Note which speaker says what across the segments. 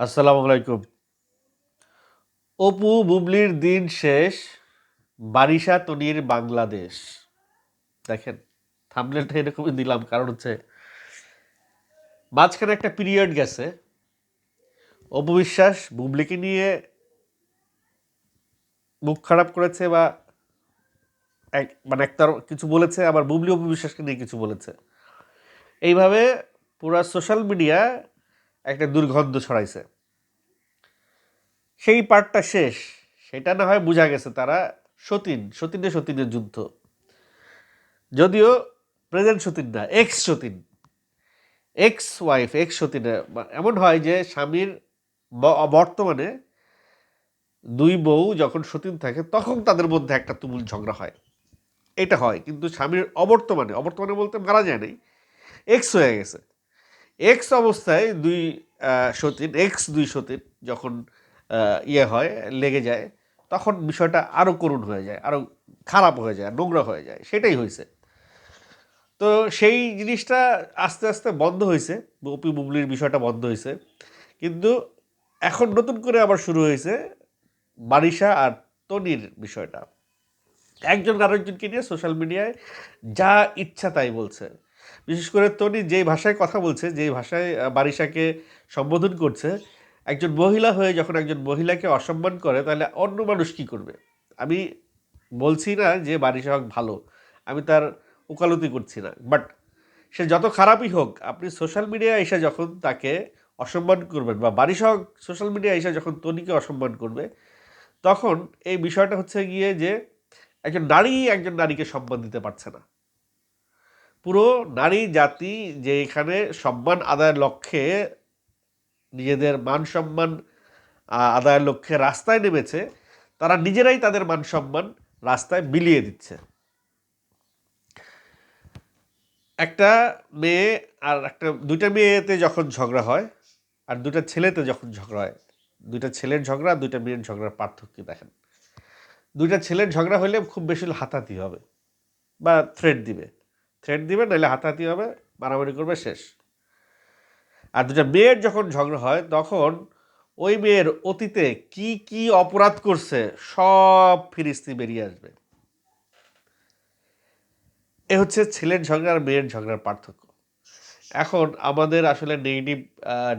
Speaker 1: আসসালামু আলাইকুম। অপু বুবলির দিন শেষ, বারিশা তনির বাংলাদেশ। দেখেন থামলেনটা এরকমই দিলাম, কারণ হচ্ছে মাঝখানে একটা পিরিয়ড গেছে। অপু বিশ্বাস বুবলিকে নিয়ে মুখ খারাপ করেছে বা এক মানে একটা কিছু বলেছে, আবার বুবলি অপু বিশ্বাসকে নিয়ে কিছু বলেছে। এইভাবে পুরা সোশ্যাল মিডিয়া একটা দুর্গন্ধ ছড়াইছে। সেই পার্টটা শেষ। সেটা না হয় বোঝা গেছে তারা সতীন, সতীনে সতীনের যুদ্ধ। যদিও প্রেজেন্ট সতীন না এক্স সতীন। এক্স ওয়াইফ এক্স সতীনে। এমন হয় যে স্বামীর বর্তমানে দুই বউ যখন সতীন থাকে, তখন তাদের মধ্যে একটা তুমুল ঝগড়া হয়। এটা হয়। কিন্তু স্বামীর অবর্তমানে অবর্তমানে বলতে মারা যায় নাই এক্স হয়ে গেছে। এক্স অবস্থায় দুই সতীন এক্স দুই সতীন যখন ইয়ে হয়, লেগে যায়, তখন বিষয়টা আরও করুণ হয়ে যায় আরও খারাপ হয়ে যায়, নোংরা হয়ে যায়, সেটাই হয়েছে। তো সেই জিনিসটা আস্তে আস্তে বন্ধ হয়েছে অপি বুবলির বিষয়টা বন্ধ হয়েছে। কিন্তু এখন নতুন করে আবার শুরু হয়েছে বারিশা আর তনির বিষয়টা। একজন আরেকজনকে নিয়ে সোশ্যাল মিডিয়ায় যা ইচ্ছা তাই বলছে। বিশেষ করে তনি যেই ভাষায় কথা বলছে, যেই ভাষায় বারিশাকে সম্বোধন করছে, একজন মহিলা হয়ে যখন একজন মহিলাকে অসম্মান করে, তাহলে অন্য মানুষ কি করবে? আমি বলছি না যে বারিশা হক ভালো, আমি তার উকালতি করছি না। বাট সে যত খারাপই হোক, আপনি সোশ্যাল মিডিয়ায় এসে যখন তাকে অসম্মান করবেন বা বারিশা হক সোশ্যাল মিডিয়ায় এসে যখন তনিকে অসম্মান করবে, তখন এই বিষয়টা হচ্ছে গিয়ে যে একজন নারী একজন নারীকে সম্মান দিতে পারছে না। পুরো নারী, জাতি যে এখানে সম্মান আদায়ের লক্ষ্যে নিজেদের মান সম্মান আদায়ের লক্ষ্যে রাস্তায় নেমেছে, তারা নিজেরাই তাদের মান সম্মান রাস্তায় মিলিয়ে দিচ্ছে। একটা মেয়ে আর একটা, দুইটা মেয়েতে যখন ঝগড়া হয় আর দুইটা ছেলেতে যখন ঝগড়া হয়, দুইটা ছেলের ঝগড়া আর দুইটা মেয়ের ঝগড়ার পার্থক্য দেখেন। দুইটা ছেলের ঝগড়া হলে খুব বেশি হাতাতি হবে বা থ্রেড দিবে। থ্রেড দিবে নাহলে হাতাহাতি হবে, মারামারি করবে, শেষ। আর দুটা মেয়ের যখন ঝগড়া হয়, তখন ওই মেয়ের অতীতে কি কি অপরাধ করছে, সব ফিরিস্তি বেরিয়ে আসবে। এ হচ্ছে ছেলের ঝগড়া আর মেয়ের ঝগড়ার পার্থক্য। এখন আমাদের আসলে নেগেটিভ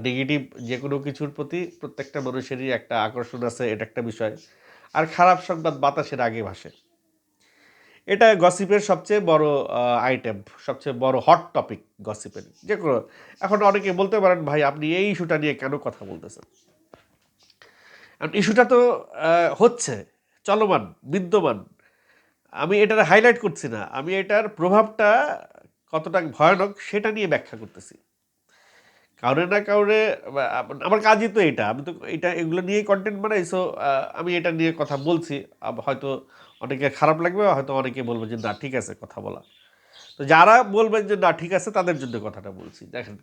Speaker 1: নেগেটিভ যে কোনো কিছুর প্রতি প্রত্যেকটা মানুষেরই একটা আকর্ষণ আছে, এটা একটা বিষয়। আর খারাপ সংবাদ বাতাসের আগে ভাসে। এটা গসিপের সবচেয়ে বড় আইটেম সবচেয়ে বড় হট টপিক গসিপের যে কোনো, এখন অনেকে বলতে পারেন, ভাই, আপনি এই ইস্যুটা নিয়ে কেন কথা বলতেছেন? ইস্যুটা তো হচ্ছে, চলমান, বিদ্যমান। আমি এটার হাইলাইট করছি না। আমি এটার প্রভাবটা কতটা ভয়ানক সেটা নিয়ে ব্যাখ্যা করতেছি। কাউরে না কাউরে আমার কাজই তো এটা। আমি তো এটা, এগুলো নিয়েই কন্টেন্ট বানাই সো আমি এটা নিয়ে কথা বলছি। হয়তো অনেকে খারাপ লাগবে, হয়তো অনেকে বলবে যে, না, ঠিক আছে, কথা বলা। তো যারা বলবেন যে, না, ঠিক আছে, তাদের জন্য কথাটা বলছি। দেখেন,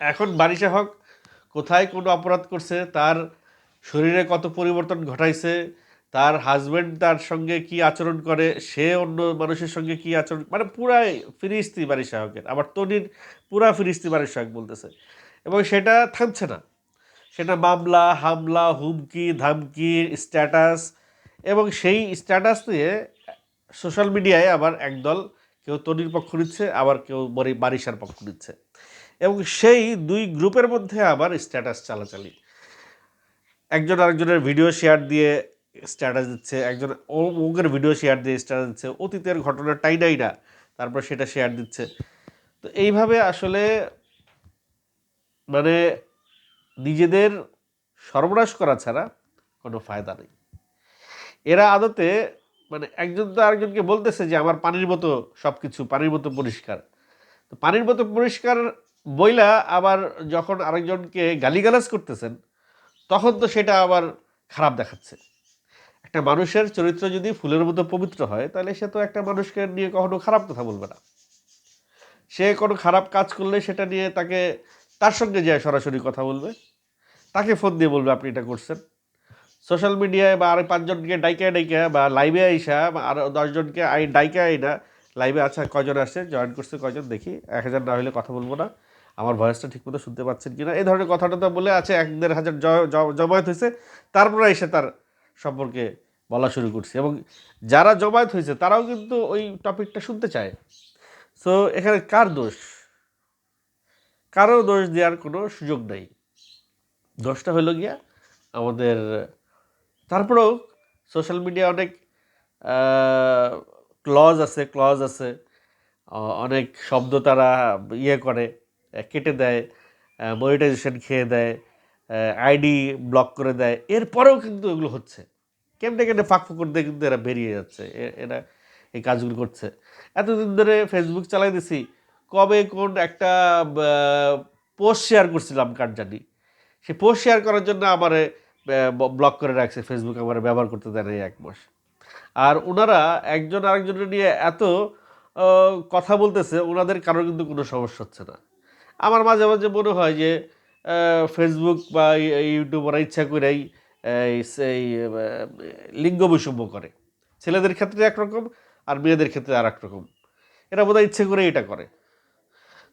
Speaker 1: এখন বারিশা হক কোথায় কোনো অপরাধ করছে, তার শরীরে কত পরিবর্তন ঘটাইছে, তার হাজবেন্ড তার সঙ্গে কি আচরণ করে, সে অন্য মানুষের সঙ্গে কি আচরণ মানে পুরাই ফিরিস্তি বারিশা হকের। আবার তনির পুরা ফিরিস্তি বারিশা হক বলতেছে। এবং সেটা থামছে না। সেটা মামলা, হামলা, হুমকি, ধামকি স্ট্যাটাস এবং সেই স্ট্যাটাস নিয়ে সোশ্যাল মিডিয়ায় আবার একদল কেউ তনির পক্ষ নিচ্ছে, আবার কেউ বরি বারিশার পক্ষ নিচ্ছে। এবং সেই দুই গ্রুপের মধ্যে আবার স্ট্যাটাস চালাচালি। একজন আরেকজনের ভিডিও শেয়ার দিয়ে স্ট্যাটাস দিচ্ছে, একজন অমুকের ভিডিও শেয়ার দিয়ে স্ট্যাটাস দিচ্ছে, অতীতের ঘটনা টাইনাই না, তারপর সেটা শেয়ার দিচ্ছে। তো এইভাবে আসলে মানে নিজেদের সর্বনাশ করা ছাড়া কোনো ফায়দা নেই। এরা আদতে মানে একজন তো আরেকজনকে বলতেছে যে, আমার পানির মতো সব কিছু পানির মতো পরিষ্কার। তো পানির মতো পরিষ্কার বইলা আবার যখন আরেকজনকে গালিগালাজ করতেছেন, তখন তো সেটা আবার খারাপ দেখাচ্ছে। একটা মানুষের চরিত্র যদি ফুলের মতো পবিত্র হয়, তাহলে সে তো একটা মানুষকে নিয়ে কখনো খারাপ কথা বলবে না। সে কোনো খারাপ কাজ করলে সেটা নিয়ে তাকে, তার সঙ্গে যায় সরাসরি কথা বলবে, তাকে ফোন দিয়ে বলবে, আপনি এটা করছেন। সোশ্যাল মিডিয়ায় বা আর পাঁচজনকে ডাইকা ডাইকা, বা লাইভে আইসা, বা আরও দশজনকে আই, ডাইকা আইনা লাইভে আচ্ছা কজন আসছে জয়েন করছে কজন দেখি। এক হাজার না হলে কথা বলব না। আমার ভয়েসটা ঠিকমতো শুনতে পাচ্ছেন কিনা। এই ধরনের কথাটা তো বলে আছে, এক দেড় হাজার জমায়েত হয়েছে। তারপরে এসে তার সম্পর্কে বলা শুরু করছে। এবং যারা জমায়েত হয়েছে, তারাও কিন্তু ওই টপিকটা শুনতে চায়। সো এখানে কার দোষ? কারও দোষ দেওয়ার কোনো সুযোগ নেই। দোষটা হলো গিয়া আমাদের তারপরেও সোশ্যাল মিডিয়া অনেক ক্লজ আছে ক্লজ আছে। অনেক শব্দ তারা ইয়ে করে কেটে দেয় মনিটাইজেশন খেয়ে দেয় আইডি ব্লক করে দেয়। এরপরেও কিন্তু এগুলো হচ্ছে। কেমনে কেমনে ফাঁক ফুকর দিয়ে কিন্তু এরা বেরিয়ে যাচ্ছে এরা এই কাজগুলো করছে। এতদিন ধরে ফেসবুক চালাই দিছি, কবে কোন একটা পোস্ট শেয়ার করছিলাম, কার জানি। সে পোস্ট শেয়ার করার জন্য আমার ব্লক করে রাখছে ফেসবুক আমার ব্যবহার করতে দেয় না এক মাস। আর ওনারা একজন আরেকজনের নিয়ে এত কথা বলতেছে ওনাদের কারোর কিন্তু কোনো সমস্যা হচ্ছে না। আমার মাঝে মাঝে মনে হয় যে ফেসবুক বা ইউটিউব ওরা ইচ্ছা করেই সেই লিঙ্গ বৈষম্য করে। ছেলেদের ক্ষেত্রে একরকম আর মেয়েদের ক্ষেত্রে আর এক রকম। এরা বোধহয় ইচ্ছে করে এটা করে।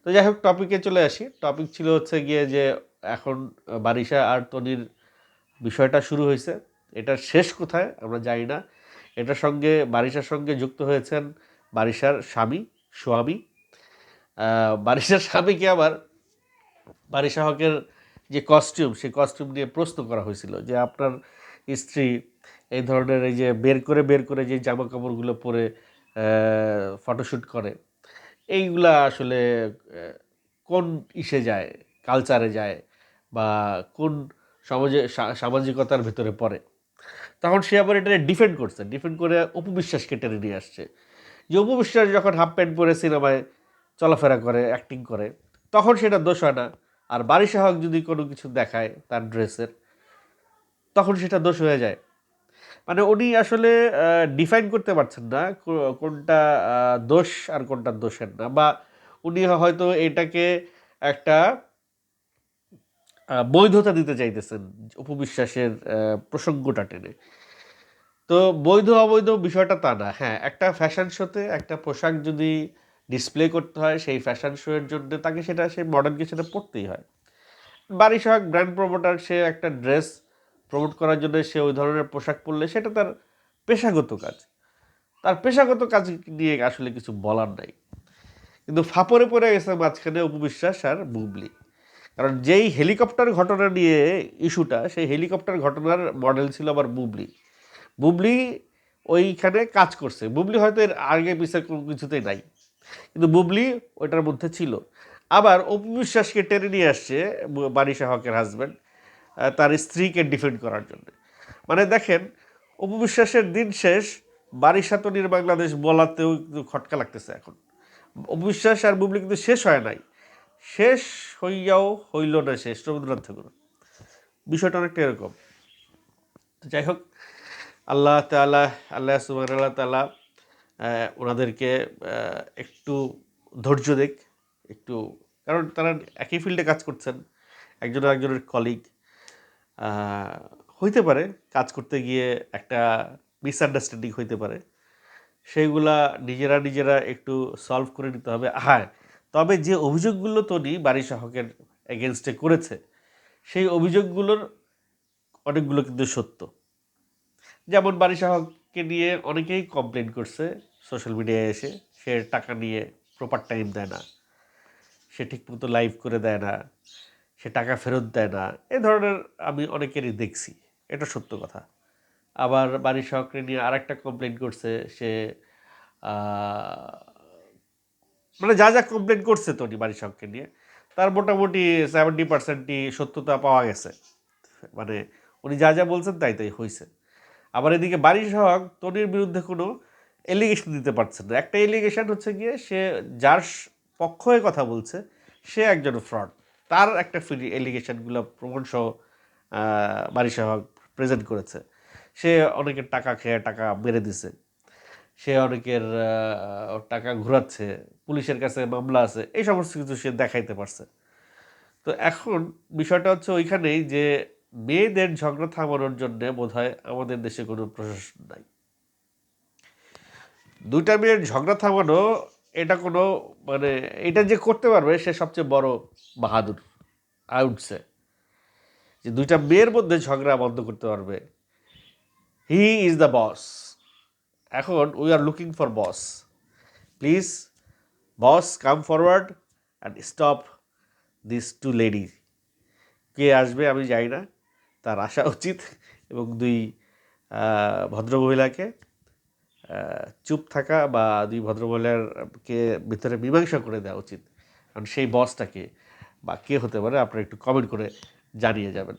Speaker 1: তো যাই হোক টপিকে চলে আসি। টপিক ছিল হচ্ছে গিয়ে যে, এখন বারিশা আর তনির বিষয়টা শুরু হয়েছে। এটার শেষ কোথায় আমরা জানি না। এটার সঙ্গে বারিশার সঙ্গে যুক্ত হয়েছেন বারিশার স্বামী স্বামী বারিশার স্বামীকে আবার বারিশা হকের যে কস্টিউম সেই কস্টিউম নিয়ে প্রশ্ন করা হয়েছিল যে আপনার স্ত্রী এই ধরনের এই যে বের করে বের করে যে জামা কাপড়গুলো পরে ফটোশ্যুট করে, এইগুলা আসলে কোন ইসে যায় কালচারে যায় বা কোন সমাজে সামাজিকতার ভেতরে পড়ে। তখন সে আবার এটা ডিফেন্ড করছে। ডিফেন্ড করে অপবিশ্বাসকে টেনে নিয়ে আসছে। যে অপবিশ্বাস যখন হাফ প্যান্ট পরে সিনেমায় চলাফেরা করে অ্যাক্টিং করে, তখন সেটা দোষ হয় না। আর বারিশা হক যদি কোনো কিছু দেখায় তার ড্রেসের, তখন সেটা দোষ হয়ে যায়। মানে উনি আসলে ডিফাইন করতে পারছেন না কোনটা দোষ আর কোনটা দোষের না। বা উনি হয়তো এটাকে একটা বৈধতা দিতে চাইতেছেন উপবিশ্বাসের প্রসঙ্গটা টেনে। তো বৈধ, অবৈধ বিষয়টা তা না। হ্যাঁ একটা ফ্যাশন শোতে একটা পোশাক যদি ডিসপ্লে করতে হয়, সেই ফ্যাশন শো এর জন্য তাকে সেটা, সেই মডার্নকে সেটা পড়তেই হয়। বাড়ি সহায়ক ব্র্যান্ড প্রমোটার সে একটা ড্রেস প্রমোট করার জন্য সে ওই ধরনের পোশাক পরলে সেটা তার পেশাগত কাজ। তার পেশাগত কাজ নিয়ে আসলে কিছু বলার নাই। কিন্তু ফাপরে পড়ে গেছে মাঝখানে উপবিশ্বাস আর বুবলি। কারণ যেই হেলিকপ্টার ঘটনা নিয়ে ইস্যুটা, সেই হেলিকপ্টার ঘটনার মডেল ছিল আবার বুবলি। বুবলি ওইখানে কাজ করছে। বুবলি হয়তো এর আগে পিছিয়ে কোনো কিছুতেই নাই। কিন্তু বুবলি ওইটার মধ্যে ছিল। আবার অপবিশ্বাসকে টেনে নিয়ে আসছে বারিশা হকের হাজব্যান্ড তার স্ত্রীকে ডিফেন্ড করার জন্য। মানে দেখেন অপবিশ্বাসের দিন শেষ বারিশা তনির বাংলাদেশ বলাতেও খটকা লাগতেছে এখন। অপবিশ্বাস আর বুবলি কিন্তু শেষ হয় নাই। শেষ হইয়াও হইল না শেষ। রবীন্দ্রনাথ ঠাকুর বিষয়টা অনেকটা এরকম। যাই হোক, আল্লাহ তালা আল্লাহ সুবাহ আল্লাহ তালা ওনাদেরকে একটু ধৈর্য দিক একটু, কারণ তারা একই ফিল্ডে কাজ করছেন। একজন একজনের কলিগ হইতে পারে কাজ করতে গিয়ে একটা মিসআন্ডারস্ট্যান্ডিং হইতে পারে। সেইগুলা নিজেরা নিজেরা একটু সলভ করে নিতে হবে। হ্যাঁ তবে যে অভিযোগগুলো তনি বারিশা শাহকের এগেনস্টে করেছে, সেই অভিযোগগুলোর অনেকগুলো কিন্তু সত্য। যেমন বারিশা হককে নিয়ে অনেকেই কমপ্লেন করছে সোশ্যাল মিডিয়ায় এসে সে টাকা নিয়ে প্রপার টাইম দেয় না, সে ঠিকমতো লাইভ করে দেয় না, সে টাকা ফেরত দেয় না, এ ধরনের আমি অনেকেরই দেখছি, এটা সত্য কথা। আবার বাড়ির শখকে নিয়ে আরেকটা কমপ্লেন করছে, সে মানে যা যা কমপ্লেন করছে তনি বাড়ির শখকে নিয়ে, তার মোটামুটি সেভেন্টি পার্সেন্টই সত্যতা পাওয়া গেছে। মানে উনি যা যা বলছেন তাই তাই হয়েছে আবার এদিকে বাড়ির শখ তনির বিরুদ্ধে কোনো এলিগেশন দিতে পারছেন না। একটা এলিগেশন হচ্ছে গিয়ে সে যার পক্ষ হয়ে কথা বলছে, সে একজন ফ্রড তার একটা ফ্রি এলিগেশনগুলো প্রমাণসহ বাড়ি সহক প্রেজেন্ট করেছে। সে অনেকের টাকা খেয়ে টাকা মেরে দিছে। সে অনেকের টাকা ঘোরাচ্ছে, পুলিশের কাছে মামলা আছে, এই সমস্ত কিছু সে দেখাইতে পারছে। তো এখন বিষয়টা হচ্ছে ওইখানেই যে মেয়েদের ঝগড়া থামানোর জন্য বোধ আমাদের দেশে কোনো প্রশাসন নাই। দুইটা মেয়ের ঝগড়া থামানো, এটা কোনো মানে এটা যে করতে পারবে সে সবচেয়ে বড় বাহাদুর আউটসে যে দুইটা মেয়ের মধ্যে ঝগড়া বন্ধ করতে পারবে। হি ইজ দ্য বস এখন we are looking for boss please boss come forward and stop this to lady কে আসবে আমি জানি না, তার আসা উচিত। এবং দুই ভদ্রমহিলাকে চুপ থাকা বা দুই ভদ্রমহিলারকে ভিতরে মীমাংসা করে দেওয়া উচিত। কারণ সেই বসটাকে বা কে হতে পারে, আপনারা একটু কমেন্ট করে জানিয়ে যাবেন।